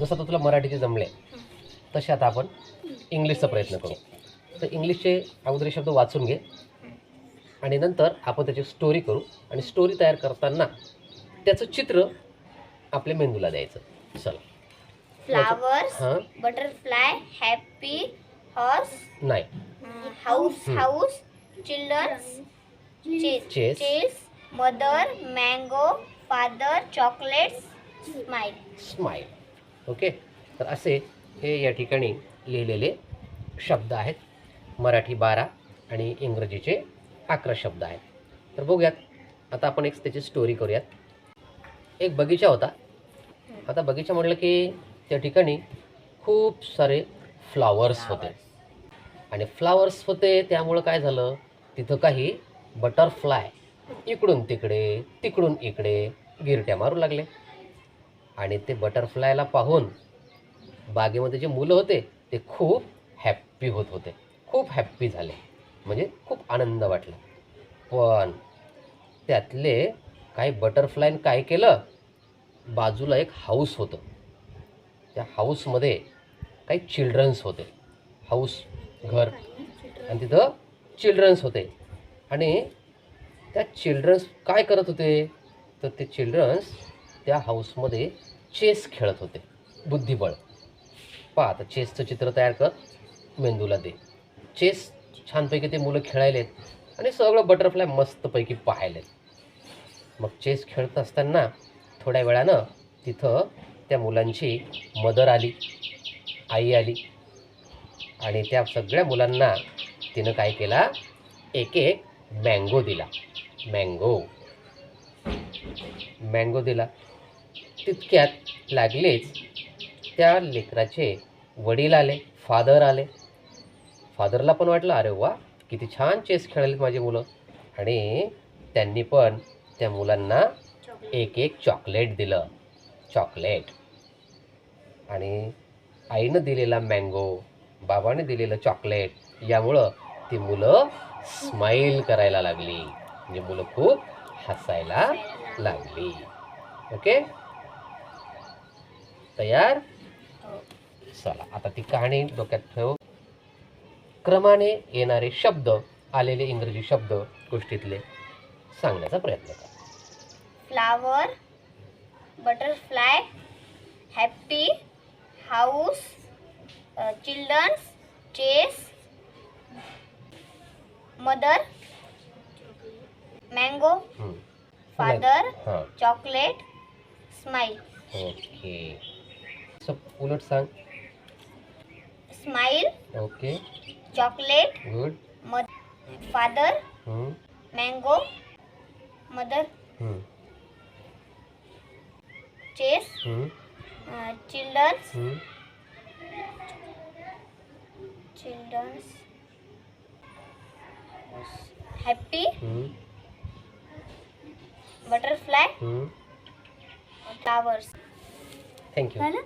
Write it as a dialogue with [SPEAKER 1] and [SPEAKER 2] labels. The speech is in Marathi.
[SPEAKER 1] जसं आता तुला मराठीचे जमले तसे आता आपण इंग्लिशचा प्रयत्न करू. तर इंग्लिशचे अगोदर शब्द वाचून घे. आणि नंतर आपण त्याची स्टोरी करू. आणि स्टोरी तयार करताना त्याचं चित्र आपल्या मेंदूला द्यायचं. चला.
[SPEAKER 2] फ्लावर्स
[SPEAKER 1] हां?
[SPEAKER 2] बटरफ्लाय हॅपी हॉर्स
[SPEAKER 1] नाही.
[SPEAKER 2] House. House children's
[SPEAKER 1] Chase.
[SPEAKER 2] Chase mother mango father chocolates smile
[SPEAKER 1] smile okay? तर असे हे या ठिकाणी लिहिलेले शब्द आहेत. मराठी बारा आणि इंग्रजीचे अकरा शब्द आहेत. तर बघूयात. आता आपण एक त्याची स्टोरी करूयात. एक बगीचा होता. आता बगीचा म्हटलं की त्या ठिकाणी खूप सारे फ्लावर्स होते. आणि फ्लावर्स होते त्यामुळं काय झालं? तिथं काही बटरफ्लाय इकडून तिकडे तिकडून इकडे गिरट्या मारू लागले. आणि ते बटरफ्लायला पाहून बागेमध्ये जे मुलं होते ते खूप हॅप्पी होत होते. खूप हॅप्पी झाले. म्हणजे खूप आनंद वाटला. पण त्यातले काही बटरफ्लायनं काय केलं? बाजूला एक हाऊस होतं. त्या हाऊसमध्ये काही चिल्ड्रन्स होते. हाऊस घर आणि तिथं चिल्ड्रन्स होते. आणि त्या चिल्ड्रन्स काय करत होते? तर ते चिल्ड्रन्स त्या हाऊसमध्ये चेस खेळत होते. बुद्धिबळ. पहा आता चेसचं चित्र तयार कर. मेंदूला दे. चेस छानपैकी ते मुलं खेळायलेत आणि सगळं बटरफ्लाय मस्तपैकी पाहायलेत. मग चेस खेळत असताना थोड्या वेळानं तिथं त्या मुलांची मदर आली आई आली आणि त्या सगळ्या मुलांना तिनं काय केला? एक एक मँगो दिला. मँगो. मँगो दिला. तितक्यात लागलेच त्या लेकराचे वडील आले फादर आले. फादरला पण वाटलं अरे वा किती छान चेस खेळालेत माझी मुलं. आणि त्यांनी पण त्या मुलांना एक एक चॉकलेट दिलं. चॉकलेट आणि आईनं दिलेला मँगो बाबाने दिलेलं चॉकलेट यामुळं ती मुलं स्माईल करायला लागली. म्हणजे मुलं खूप हसायला लागली. ओके तयार? चला आता ती कहाणी डोक्यात ठेव. क्रमाने येणारे शब्द आलेले इंग्रजी शब्द गोष्टीतले सांगण्याचा प्रयत्न कर.
[SPEAKER 2] Flower butterfly happy house children's chess mother mango. Father chocolate smile
[SPEAKER 1] okay सब उलट सांग।
[SPEAKER 2] स्माइल
[SPEAKER 1] ओके
[SPEAKER 2] चॉकलेट
[SPEAKER 1] गुड
[SPEAKER 2] मद father
[SPEAKER 1] hmm,
[SPEAKER 2] mango mother
[SPEAKER 1] hmm,
[SPEAKER 2] chess
[SPEAKER 1] hmm,
[SPEAKER 2] children's
[SPEAKER 1] hmm.
[SPEAKER 2] Children's happy
[SPEAKER 1] hmm,
[SPEAKER 2] butterfly
[SPEAKER 1] hmm.
[SPEAKER 2] Flowers
[SPEAKER 1] thank you
[SPEAKER 2] झालं